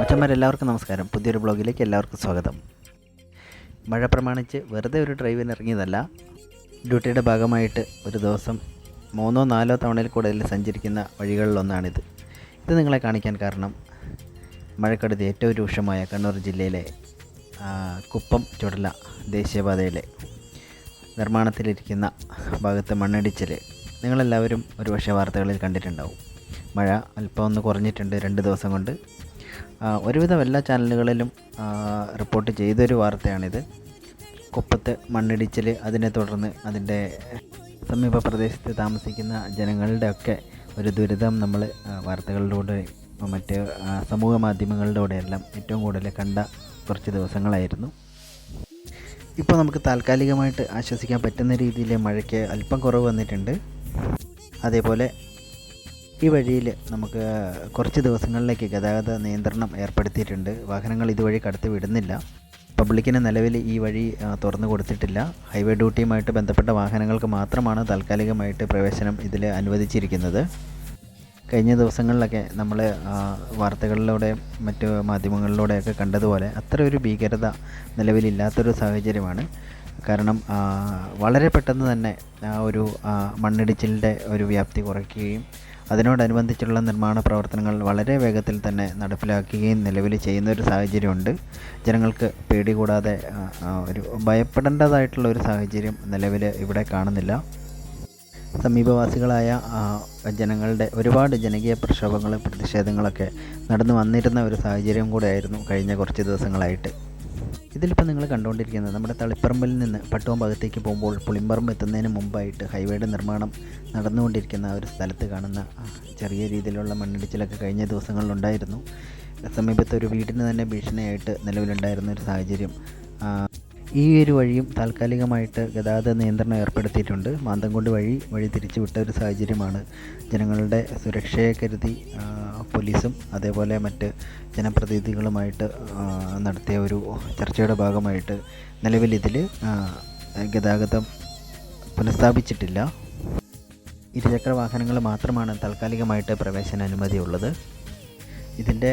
മച്ചന്മാരെല്ലാവർക്കും നമസ്കാരം. പുതിയൊരു ബ്ലോഗിലേക്ക് എല്ലാവർക്കും സ്വാഗതം. മഴ പ്രമാണിച്ച് വെറുതെ ഒരു ഡ്രൈവിന് ഇറങ്ങിയതല്ല. ഡ്യൂട്ടിയുടെ ഭാഗമായിട്ട് ഒരു ദിവസം മൂന്നോ നാലോ തവണയിൽ കൂടുതൽ സഞ്ചരിക്കുന്ന വഴികളിലൊന്നാണിത്. ഇത് നിങ്ങളെ കാണിക്കാൻ കാരണം മഴക്കെടുതി ഏറ്റവും രൂക്ഷമായ കണ്ണൂർ ജില്ലയിലെ കുപ്പം ചുടല ദേശീയപാതയിലെ നിർമ്മാണത്തിലിരിക്കുന്ന ഭാഗത്ത് മണ്ണിടിച്ചിൽ നിങ്ങളെല്ലാവരും ഒരുപക്ഷെ വാർത്തകളിൽ കണ്ടിട്ടുണ്ടാവും. മഴ അല്പം ഒന്ന് കുറഞ്ഞിട്ടുണ്ട് രണ്ട് ദിവസം കൊണ്ട്. ഒരുവിധം എല്ലാ ചാനലുകളിലും റിപ്പോർട്ട് ചെയ്തൊരു വാർത്തയാണിത്. കുപ്പത്ത് മണ്ണിടിച്ചിൽ അതിനെ തുടർന്ന് അതിന്റെ സമീപ പ്രദേശത്ത് താമസിക്കുന്ന ജനങ്ങളുടെയൊക്കെ ഒരു ദുരിതം നമ്മൾ വാർത്തകളിലൂടെ മറ്റ് സമൂഹ മാധ്യമങ്ങളിലൂടെയെല്ലാം ഏറ്റവും കൂടുതൽ കണ്ട കുറച്ച് ദിവസങ്ങളായിരുന്നു. ഇപ്പോൾ നമുക്ക് താൽക്കാലികമായിട്ട് ആശ്വസിക്കാൻ പറ്റുന്ന രീതിയിൽ മഴയ്ക്ക് അല്പം കുറവ് വന്നിട്ടുണ്ട്. അതേപോലെ ഈ വഴിയിൽ നമുക്ക് കുറച്ച് ദിവസങ്ങളിലേക്ക് ഗതാഗത നിയന്ത്രണം ഏർപ്പെടുത്തിയിട്ടുണ്ട്. വാഹനങ്ങൾ ഇതുവഴി കടത്തി വിടുന്നില്ല. പബ്ലിക്കിന് നിലവിൽ ഈ വഴി തുറന്നു കൊടുത്തിട്ടില്ല. ഹൈവേ ഡ്യൂട്ടിയുമായിട്ട് ബന്ധപ്പെട്ട വാഹനങ്ങൾക്ക് മാത്രമാണ് താൽക്കാലികമായിട്ട് പ്രവേശനം ഇതിൽ അനുവദിച്ചിരിക്കുന്നത്. കഴിഞ്ഞ ദിവസങ്ങളിലൊക്കെ നമ്മൾ വാർത്തകളിലൂടെ മറ്റ് മാധ്യമങ്ങളിലൂടെയൊക്കെ കണ്ടതുപോലെ അത്ര ഒരു ഭീകരത നിലവിലില്ലാത്തൊരു സാഹചര്യമാണ്. കാരണം വളരെ പെട്ടെന്ന് തന്നെ ആ ഒരു മണ്ണിടിച്ചിലിന്റെ ഒരു വ്യാപ്തി കുറയ്ക്കുകയും അതിനോടനുബന്ധിച്ചുള്ള നിർമ്മാണ പ്രവർത്തനങ്ങൾ വളരെ വേഗത്തിൽ തന്നെ നടപ്പിലാക്കുകയും നിലവിൽ ചെയ്യുന്ന ഒരു സാഹചര്യമുണ്ട്. ജനങ്ങൾക്ക് പേടി കൂടാതെ ഒരു ഭയപ്പെടേണ്ടതായിട്ടുള്ള ഒരു സാഹചര്യം നിലവിൽ ഇവിടെ കാണുന്നില്ല. സമീപവാസികളായ ജനങ്ങളുടെ ഒരുപാട് ജനകീയ പ്രക്ഷോഭങ്ങളും പ്രതിഷേധങ്ങളൊക്കെ നടന്നു വന്നിരുന്ന ഒരു സാഹചര്യം കൂടെയായിരുന്നു കഴിഞ്ഞ കുറച്ച് ദിവസങ്ങളായിട്ട്. ഇതിലിപ്പോൾ നിങ്ങൾ കണ്ടുകൊണ്ടിരിക്കുന്നത് നമ്മുടെ തളിപ്പറമ്പിൽ നിന്ന് പട്ടുവം ഭാഗത്തേക്ക് പോകുമ്പോൾ പുളിമ്പറമ്പ് എത്തുന്നതിന് മുമ്പായിട്ട് ഹൈവേയുടെ നിർമ്മാണം നടന്നുകൊണ്ടിരിക്കുന്ന ഒരു സ്ഥലത്ത് കാണുന്ന ചെറിയ രീതിയിലുള്ള മണ്ണിടിച്ചിലൊക്കെ കഴിഞ്ഞ ദിവസങ്ങളിലുണ്ടായിരുന്നു. സമീപത്തെ ഒരു വീടിന് തന്നെ ഭീഷണിയായിട്ട് നിലവിലുണ്ടായിരുന്ന ഒരു സാഹചര്യം. ഈ ഒരു വഴിയും താൽക്കാലികമായിട്ട് ഗതാഗത നിയന്ത്രണം ഏർപ്പെടുത്തിയിട്ടുണ്ട്. മാന്തംകൊണ്ട് വഴി വഴി തിരിച്ചുവിട്ട ഒരു സാഹചര്യമാണ് ജനങ്ങളുടെ സുരക്ഷയെ കരുതി പോലീസും അതേപോലെ മറ്റ് ജനപ്രതിനിധികളുമായിട്ട് നടത്തിയ ഒരു ചർച്ചയുടെ ഭാഗമായിട്ട് നിലവിൽ ഇതിൽ ഗതാഗതം പുനഃസ്ഥാപിച്ചിട്ടില്ല. ഇരുചക്ര വാഹനങ്ങൾ മാത്രമാണ് താൽക്കാലികമായിട്ട് പ്രവേശന അനുമതിയുള്ളത്. ഇതിന്റെ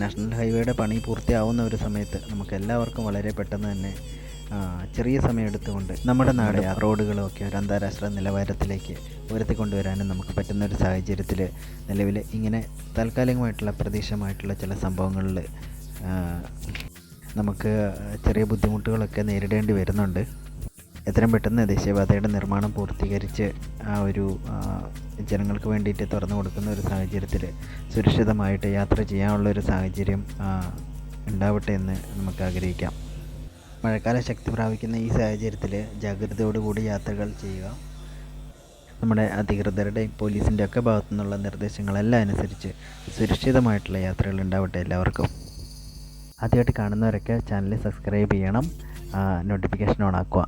നാഷണൽ ഹൈവേയുടെ പണി പൂർത്തിയാവുന്ന ഒരു സമയത്ത് നമുക്ക് എല്ലാവർക്കും വളരെ പെട്ടെന്ന് തന്നെ ചെറിയ സമയം എടുത്തുകൊണ്ട് നമ്മുടെ നാട് റോഡുകളൊക്കെ ഒരു അന്താരാഷ്ട്ര നിലവാരത്തിലേക്ക് ഉയർത്തിക്കൊണ്ടുവരാനും നമുക്ക് പറ്റുന്ന ഒരു സാഹചര്യത്തിൽ നിലവിൽ ഇങ്ങനെ താൽക്കാലികമായിട്ടുള്ള പ്രതീക്ഷമായിട്ടുള്ള ചില സംഭവങ്ങളിൽ നമുക്ക് ചെറിയ ബുദ്ധിമുട്ടുകളൊക്കെ നേരിടേണ്ടി വരുന്നുണ്ട്. എത്രയും പെട്ടെന്ന് ദേശീയപാതയുടെ നിർമ്മാണം പൂർത്തീകരിച്ച് ആ ഒരു ജനങ്ങൾക്ക് വേണ്ടിയിട്ട് തുറന്നു കൊടുക്കുന്ന ഒരു സാഹചര്യത്തിൽ സുരക്ഷിതമായിട്ട് യാത്ര ചെയ്യാനുള്ള ഒരു സാഹചര്യം ഉണ്ടാവട്ടെ എന്ന് നമുക്ക് ആഗ്രഹിക്കാം. മഴക്കാലം ശക്തി പ്രാപിക്കുന്ന ഈ സാഹചര്യത്തിൽ ജാഗ്രതയോടുകൂടി യാത്രകൾ ചെയ്യുക. നമ്മുടെ അധികൃതരുടെയും പോലീസിന്റെ ഒക്കെ ഭാഗത്തു നിന്നുള്ള നിർദ്ദേശങ്ങളെല്ലാം അനുസരിച്ച് സുരക്ഷിതമായിട്ടുള്ള യാത്രകൾ ഉണ്ടാവട്ടെ എല്ലാവർക്കും. ആദ്യമായിട്ട് കാണുന്നവരൊക്കെ ചാനൽ സബ്സ്ക്രൈബ് ചെയ്യണം. നോട്ടിഫിക്കേഷൻ ഓൺ ആക്കുക.